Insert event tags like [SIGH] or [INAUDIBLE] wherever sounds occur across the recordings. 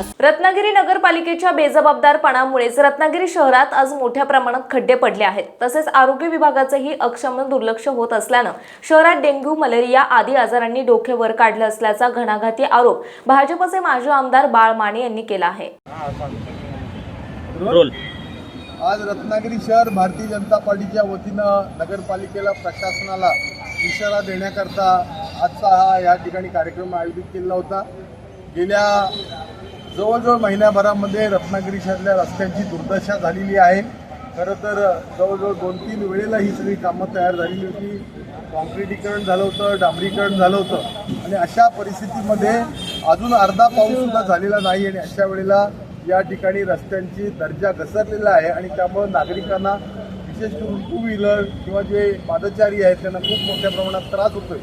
विकास रत्नागिरी नगरपालिकेच्या बेजबाबदारपणामुळेच रत्नागिरी शहरात आज मोठ्या प्रमाणात खड्डे पडले आहेत. तसेच आरोग्य विभागाचंही अक्षम दुर्लक्ष होत असल्यानं शहरात डेंग्यू मलेरिया आदी आजारांनी डोके वर काढलं असल्याचा घणाघाती आरोप भाजपचे माजी आमदार बाळ माने यांनी केला आहे. रोल. आज रत्नागिरी शहर भारतीय जनता पार्टीच्या वतीनं नगरपालिकेला प्रशासनाला इशारा देण्याकरता आजचा हा या ठिकाणी कार्यक्रम आयोजित केला होता. गेल्या जवळजवळ महिन्याभरामध्ये रत्नागिरी शहरातल्या रस्त्यांची दुर्दशा झालेली आहे. खरं तर जवळजवळ दोन तीन वेळेला ही सगळी कामं तयार झालेली होती. कॉन्क्रिटीकरण झालं होतं डांबरीकरण झालं होतं. आणि अशा परिस्थितीमध्ये अजून अर्धा पाऊससुद्धा झालेला नाही आणि अशा वेळेला या ठिकाणी रस्त्यांची दर्जा घसरलेला आहे आणि त्यामुळं नागरिकांना विशेष करून टू व्हीलर किंवा जे पादचारी आहेत त्यांना खूप मोठ्या प्रमाणात त्रास होतोय.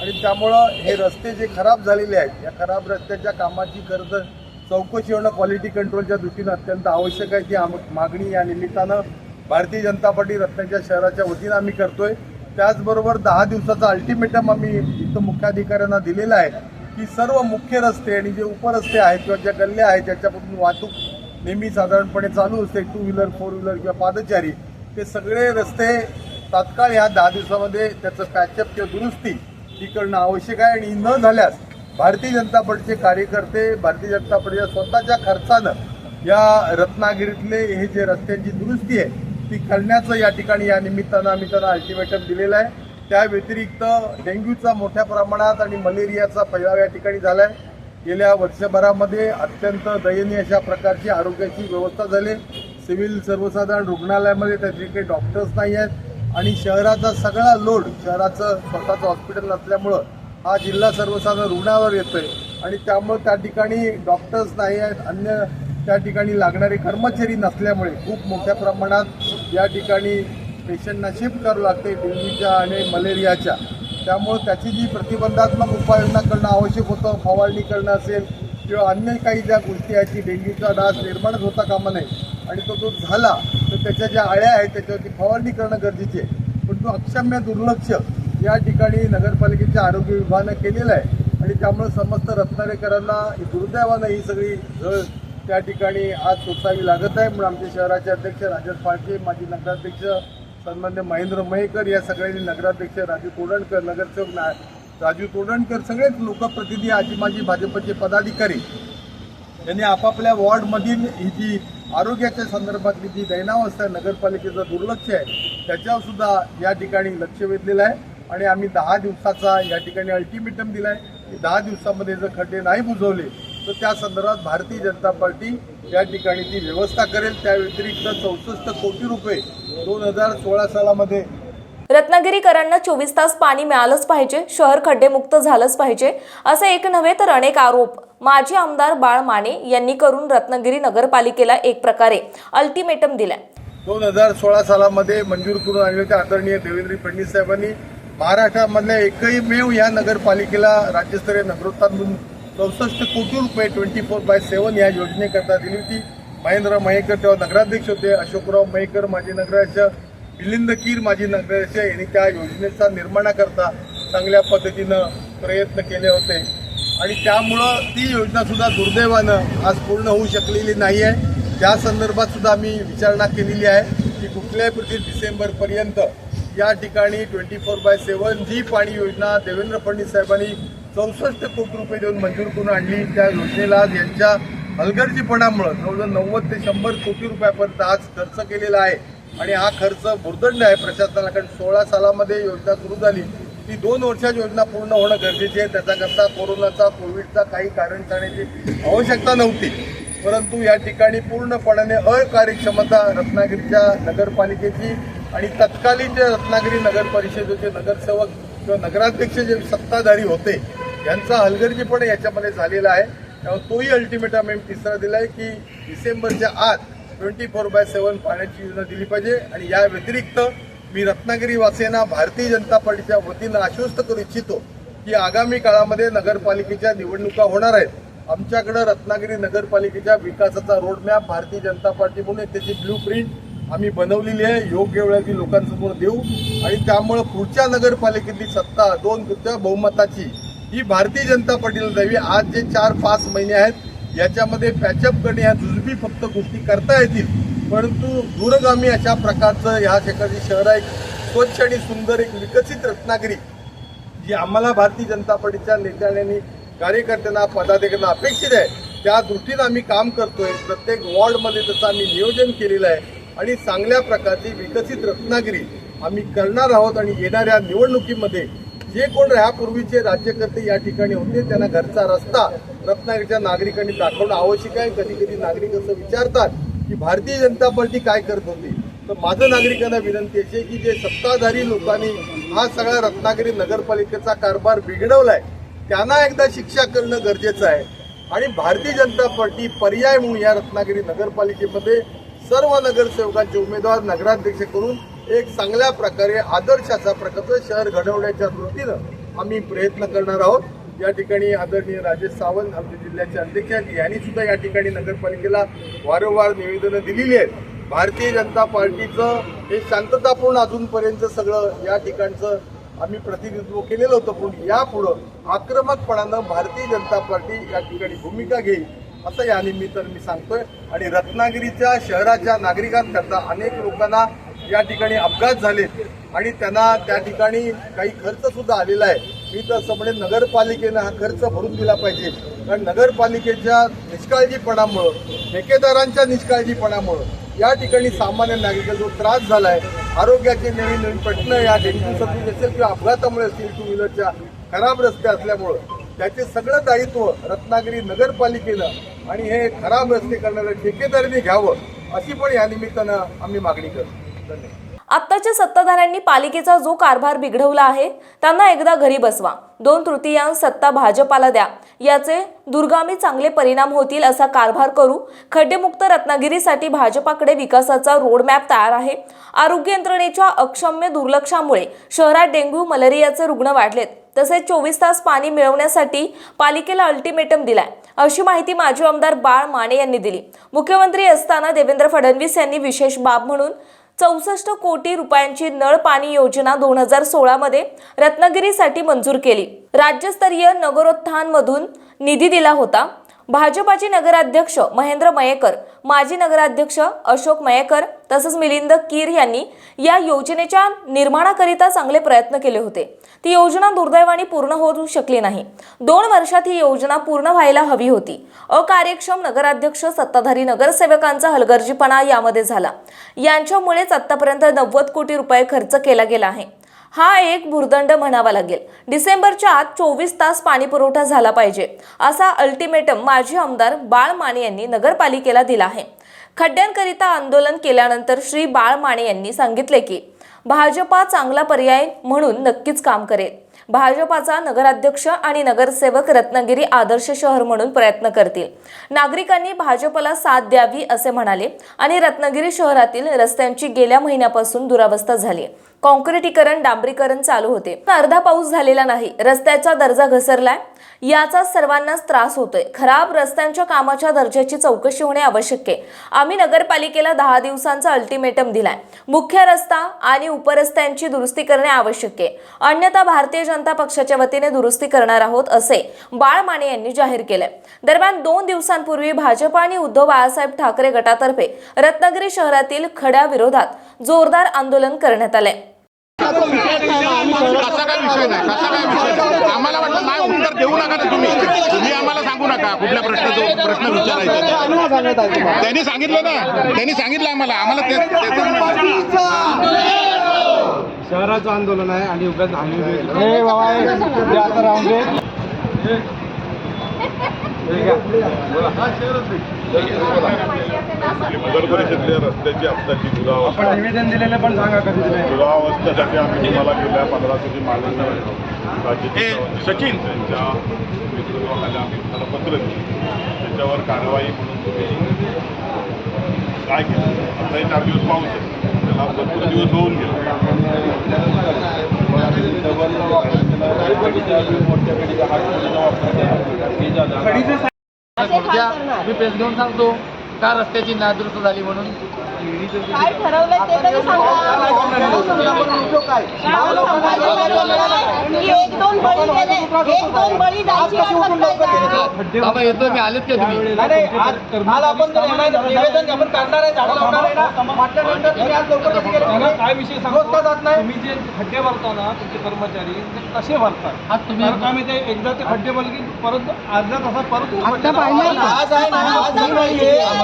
आणि त्यामुळं हे रस्ते जे खराब झालेले आहेत या खराब रस्त्याच्या कामाची खरं तर चौकशी होणं क्वालिटी कंट्रोलच्या दृष्टीनं अत्यंत आवश्यक आहे. ती आम मागणी या निमित्तानं भारतीय जनता पार्टी रत्नाच्या शहराच्या वतीनं आम्ही करतोय. त्याचबरोबर दहा दिवसाचा अल्टिमेटम आम्ही इथं मुख्याधिकाऱ्यांना दिलेला आहे की सर्व मुख्य रस्ते आणि जे उपरस्ते आहेत किंवा ज्या गल्ल्या आहेत ज्याच्यापासून वाहतूक नेहमी साधारणपणे चालू असते. टू व्हीलर फोर व्हीलर किंवा पादचारी. ते सगळे रस्ते तात्काळ ह्या दहा दिवसामध्ये त्याचं पॅचअप किंवा दुरुस्ती ही करणं आवश्यक आहे. आणि न झाल्यास भारतीय जनता पार्टीचे कार्यकर्ते भारतीय जनता पार्टीच्या स्वतःच्या खर्चानं या रत्नागिरीतले हे जे रस्त्यांची दुरुस्ती आहे ती करण्याचं या ठिकाणी या निमित्तानं आम्ही त्यांना अल्टिमेटम दिलेलं आहे. त्या व्यतिरिक्त डेंग्यूचा मोठ्या प्रमाणात आणि मलेरियाचा फैलाव या ठिकाणी झाला आहे गेल्या वर्षभरामध्ये अत्यंत दयनीय अशा प्रकारची आरोग्याची व्यवस्था झाली. सिव्हिल सर्वसाधारण रुग्णालयामध्ये त्याचे काही डॉक्टर्स नाही आहेत. आणि शहराचा सगळा लोड शहराचं स्वतःचं हॉस्पिटल नसल्यामुळं हा जिल्हा सर्वसाधारण रुग्णावर येतोय. आणि त्यामुळं त्या ठिकाणी डॉक्टर्स नाही आहेत अन्य त्या ठिकाणी लागणारे कर्मचारी नसल्यामुळे खूप मोठ्या प्रमाणात या ठिकाणी पेशंटना शिफ्ट करावं लागते डेंग्यूच्या आणि मलेरियाच्या त्यामुळं त्याची जी प्रतिबंधात्मक उपाययोजना करणं आवश्यक होतं फवारणी करणं असेल किंवा अन्य काही ज्या गोष्टी आहेत की डेंग्यूचा डास निर्माणच होता कामा नये आणि तो जो झाला तर त्याच्या ज्या आळ्या आहेत त्याच्यावरती फवारणी करणं गरजेचे आहे. पण तो अक्षम्य दुर्लक्ष या ठिकाणी नगरपालिकेच्या आरोग्य विभागानं केलेलं आहे. आणि त्यामुळे समस्त रत्नागिरीकरांना दुर्दैवानं ही सगळी झळ त्या ठिकाणी आज सोसावी लागत आहे. म्हणून आमचे शहराचे अध्यक्ष राजन फाळके माजी नगराध्यक्ष सन्मान्य महेंद्र मयेकर या सगळ्यांनी नगराध्यक्ष राजू तोडणकर नगरसेवक ना राजू तोडणकर सगळेच लोकप्रतिनिधी आजी माजी भाजपचे पदाधिकारी यांनी आपापल्या वॉर्डमधील ही जी आरोग्याच्या संदर्भातली जी दैनावस्था आहे नगरपालिकेचं दुर्लक्ष आहे त्याच्यावर सुद्धा या ठिकाणी लक्ष वेधलेलं आहे. आणि आम्ही दहा दिवसाचा या ठिकाणी अल्टिमेटम दिला आहे की दहा दिवसामध्ये जर खड्डे नाही बुजवले तर त्या संदर्भात भारतीय जनता पार्टी या ठिकाणी ती व्यवस्था करेल. त्या व्यतिरिक्त चौसष्ट कोटी रुपये दोन हजार सोळा सालामध्ये रत्नागिरीकरांना चोवीस तास पाणी मिळालंच पाहिजे शहर खड्डेमुक्त झालंच पाहिजे असे एक नव्हे तर अनेक आरोप. माजी आमदार बाळ माने यांनी करून रत्नागिरी नगरपालिकेला एक प्रकारे अल्टिमेटम दिलाय. दोन हजार सोळा सालामध्ये मंजूर करून आणलेल्या आदरणीय देवेंद्र फडणवीस साहेबांनी महाराष्ट्रामधल्या एकही मेव या नगरपालिकेला राज्यस्तरीय नगरोत्थान चौसष्ट कोटी रुपये ट्वेंटी फोर बाय सेव्हन या योजनेकरता दिली होती. महेंद्र मयेकर तेव्हा नगराध्यक्ष होते. अशोकराव मयेकर माजी नगराध्यक्ष मिलिंद कीर माजी नगराध्यक्ष यांनी त्या योजनेचा निर्माणाकरता चांगल्या पद्धतीनं प्रयत्न केले होते. आणि त्यामुळं ती योजनासुद्धा दुर्दैवानं आज पूर्ण होऊ शकलेली नाही आहे त्या संदर्भात सुद्धा आम्ही विचारणा केलेली आहे की कुठल्याही प्रती डिसेंबरपर्यंत या ठिकाणी ट्वेंटी फोर बाय सेवन जी पाणी योजना देवेंद्र फडणवीस साहेबांनी चौसष्ट कोटी रुपये देऊन मंजूर करून आणली. त्या योजनेला यांच्या हलगर्जीपणामुळं जवळजवळ नव्वद ते शंभर कोटी रुपयापर्यंत आज खर्च केलेला आहे. आणि हा खर्च भुर्दंड आहे. प्रशासनाला कारण सोळा सालामध्ये योजना सुरू झाली. ती दोन वर्षात योजना पूर्ण होणं गरजेचे आहे. त्याच्याकरता कोरोनाचा कोविडचा काही कारण करण्याची आवश्यकता नव्हती. परंतु या ठिकाणी पूर्णपणाने अकार्यक्षमता रत्नागिरीच्या नगरपालिकेची आणि तत्कालीन जे रत्नागिरी नगर परिषदेचे नगरसेवक किंवा नगराध्यक्ष जे सत्ताधारी होते यांचा हलगर्जीपणे याच्यामध्ये झालेला आहे. त्यामुळे तोही अल्टिमेटम आम्ही तिसरा दिला आहे की डिसेंबरच्या आत ट्वेंटी फोर बाय सेवन पाण्याची योजना दिली पाहिजे. आणि या व्यतिरिक्त मी रत्नागिरी वासियांना भारतीय जनता पार्टीच्या वतीनं आश्वस्त करू इच्छितो की आगामी काळामध्ये नगरपालिकेच्या निवडणुका होणार आहेत. आमच्याकडं रत्नागिरी नगरपालिकेच्या विकासाचा रोडमॅप भारतीय जनता पार्टी म्हणून त्याची ब्ल्यू प्रिंट आम्ही बनवलेली आहे. योग्य वेळा ती लोकांसमोर देऊ. आणि त्यामुळं पुढच्या नगरपालिकेतली सत्ता दोन तृतीय बहुमताची ही भारतीय जनता पार्टीला द्यावी. आज जे चार पाच महिने आहेत याच्यामध्ये पॅचअप करणे ह्या जुजबी फक्त गोष्टी करता येतील. परंतु दूरगामी अशा प्रकारचं ह्या ठिकाणी शहर एक स्वच्छ आणि सुंदर एक विकसित रत्नागिरी जी आम्हाला भारतीय जनता पार्टीच्या नेत्यांनी कार्यकर्त्यांना पदाधिकाऱ्यांना अपेक्षित आहे. त्या दृष्टीनं आम्ही काम करतोय. प्रत्येक वॉर्डमध्ये तसं आम्ही नियोजन केलेलं आहे. आणि चांगल्या प्रकारची विकसित रत्नागिरी आम्ही करणार आहोत आणि येणाऱ्या निवडणुकीमध्ये जे कोण ह्यापूर्वीचे राज्यकर्ते या ठिकाणी होते त्यांना घरचा रस्ता रत्नागिरीच्या नागरिकांनी दाखवणं आवश्यक आहे. कधी कधी नागरिक असं विचारतात की भारतीय जनता पार्टी काय करत होती? तर माझं नागरिकांना विनंती अशी की जे सत्ताधारी लोकांनी हा सगळा रत्नागिरी नगरपालिकेचा कारभार बिघडवलाय त्यांना एकदा शिक्षा करणं गरजेचं आहे. आणि भारतीय जनता पार्टी पर्याय म्हणून या रत्नागिरी नगरपालिकेमध्ये सर्व नगरसेवकांचे उमेदवार नगराध्यक्ष करून एक चांगल्या प्रकारे आदर्शाचा प्रकल्प शहर घडवण्याच्या दृष्टीनं आम्ही प्रयत्न करणार आहोत. या ठिकाणी आदरणीय राजेश सावंत आमचे जिल्ह्याचे अध्यक्ष आहेत. यांनी सुद्धा या ठिकाणी नगरपालिकेला वारंवार निवेदनं दिलेली आहेत. भारतीय जनता पार्टीचं हे शांततापूर्ण अजूनपर्यंत सगळं या ठिकाणचं आम्ही प्रतिनिधित्व केलेलं होतं. पण यापुढं आक्रमकपणानं भारतीय जनता पार्टी या ठिकाणी भूमिका घेईल. असं या निमित्तानं मी सांगतोय. आणि रत्नागिरीच्या शहराच्या नागरिकांकरता अनेक लोकांना या ठिकाणी अपघात झालेत आणि त्यांना त्या ठिकाणी काही खर्च सुद्धा आलेला आहे. मी तर असं म्हणेन नगरपालिकेनं हा खर्च भरून दिला पाहिजे. कारण नगरपालिकेच्या निष्काळजीपणामुळं ठेकेदारांच्या निष्काळजीपणामुळं या ठिकाणी सामान्य नागरिकांना जो त्रास झाला आहे आरोग्याचे नवीन नवीन प्रश्न या डेंग्यू सर्दी असेल किंवा अपघातामुळे असतील टू व्हीलरच्या खराब रस्ते असल्यामुळं त्याचे सगळं दायित्व रत्नागिरी नगरपालिकेनं आणि हे खराब रस्ते करणाऱ्या ठेकेदारांनी घ्यावं अशी पण या निमित्तानं आम्ही मागणी करतो. धन्यवाद. आत्ताच्या सत्ताधाऱ्यांनी पालिकेचा जो कारभार बिघडवला आहे त्यांना एकदा घरी बसवा. दोन तृतीयांश सत्ता भाजपाला द्या. याचे दुर्गामी चांगले परिणाम होतील असा कारभार करू खड्डेमुक्त रत्नागिरीसाठी भाजपाकडे विकासाचा रोडमॅप तयार आहे. आरोग्य यंत्रणेच्या अक्षम्य दुर्लक्षामुळे शहरात डेंग्यू मलेरियाचे रुग्ण वाढलेत. तसेच चोवीस तास पाणी मिळवण्यासाठी पालिकेला अल्टिमेटम दिलाय. अशी माहिती माजी आमदार बाळ माने यांनी दिली. मुख्यमंत्री असताना देवेंद्र फडणवीस यांनी विशेष बाब म्हणून चौसष्ट कोटी रुपयांची नळ पाणी योजना दोन हजार सोळामध्ये रत्नागिरीसाठी मंजूर केली. राज्यस्तरीय नगरोत्थानमधून निधी दिला होता. भाजपाचे नगराध्यक्ष महेंद्र मयेकर माजी नगराध्यक्ष अशोक मयेकर तसंच मिलिंद कीर यांनी या योजनेच्या निर्माणाकरिता चांगले प्रयत्न केले होते. ती योजना दुर्दैवाने पूर्ण होऊ शकली नाही. दोन वर्षात ही योजना पूर्ण व्हायला हवी होती. अकार्यक्षम नगराध्यक्ष सत्ताधारी नगरसेवकांचा हलगर्जीपणा यामध्ये झाला. यांच्यामुळेच आतापर्यंत नव्वद कोटी रुपये खर्च केला गेला आहे. हा एक भुर्दंड म्हणावा लागेल. डिसेंबरच्या आत चोवीस तास पाणी पुरवठा झाला पाहिजे असा अल्टिमेटम माजी आमदार बाळ माने यांनी नगरपालिकेला दिला आहे. खड्ड्यांकरिता आंदोलन केल्यानंतर श्री बाळ माने यांनी सांगितले की भाजपा चांगला पर्याय म्हणून नक्कीच काम करेल. भाजपाचा नगराध्यक्ष आणि नगरसेवक रत्नागिरी आदर्श शहर म्हणून प्रयत्न करतील. नागरिकांनी भाजपला साथ द्यावी असे म्हणाले आणि रत्नागिरी शहरातील रस्त्यांची गेल्या महिन्यापासून दुरावस्था झाली कॉन्क्रिटीकरण डांबरीकरण चालू होते. अर्धा पाऊस झालेला नाही. रस्त्याचा दर्जा घसरलाय. याचा सर्वांनाच त्रास होतोय. खराब रस्त्यांच्या कामाच्या दर्जाची चौकशी होणे आवश्यक आहे. आम्ही नगरपालिकेला दहा दिवसांचा अल्टिमेटम दिलाय. मुख्य रस्ता आणि उपरस्त्यांची दुरुस्ती करणे आवश्यक आहे. अन्यथा भारतीय जनता पक्षाच्या वतीने दुरुस्ती करणार आहोत असे बाळ माने यांनी जाहीर केलंय. दरम्यान दोन दिवसांपूर्वी भाजप आणि उद्धव बाळासाहेब ठाकरे गटातर्फे रत्नागिरी शहरातील खड्या विरोधात जोरदार आंदोलन करण्यात आलंय. कसा काय विषय नाही कसा काय विषय नाही. आम्हाला वाटलं नाही उत्तर देऊ नका ना तुम्ही. तुम्ही आम्हाला सांगू नका कुठल्या प्रश्नाचा प्रश्न विचारायचा ते. त्यांनी सांगितलं ना त्यांनी सांगितलं आम्हाला. आम्हाला ते- त्याचं- शहराचं आंदोलन आहे आणि उगाच आम्ही बाबा [LAUGHS] [LAUGHS] नगर परिषदेच्या रस्त्याची अपघाताची दुरावस्था. आपण निवेदन दिलेलं पण सांगा कधी दुरावस्थेसाठी आम्ही तुम्हाला गेल्या पंधरा तारखे मागणी सचिन. त्यांच्या नेतृत्वाखाली आम्ही तुम्हाला पत्र दिलं. त्याच्यावर कारवाई म्हणून तुम्ही काय केलं? आता चार दिवस पाऊस आहे. त्याला भरपूर दिवस होऊन गेले मी पेज घेऊन सांगतो. का रस्त्याची नादुरुस्त झाली म्हणून. काय ठरवलंय ते तरी सांगा. की एक दोन बळी गेले एक दोन बळी जायची वाट बघताय का? बाबा येतो मी. आलेत का तुम्ही? आपण जर MI निवेदन आपण करणार आहे झाडं लावणार आहे ना. म्हटल्यानंतर तुम्ही आज लवकर कसे गेले? त्यांना काय विषय सांगतो जात नाही. तुम्ही जे खड्डे भरताना तुमचे कर्मचारी ते कसे भरतात? आज तुम्ही कारण आम्ही ते एकदा ते खड्डे भरले की परत अर्धा तासात परत आज आहे ना आज सकाळी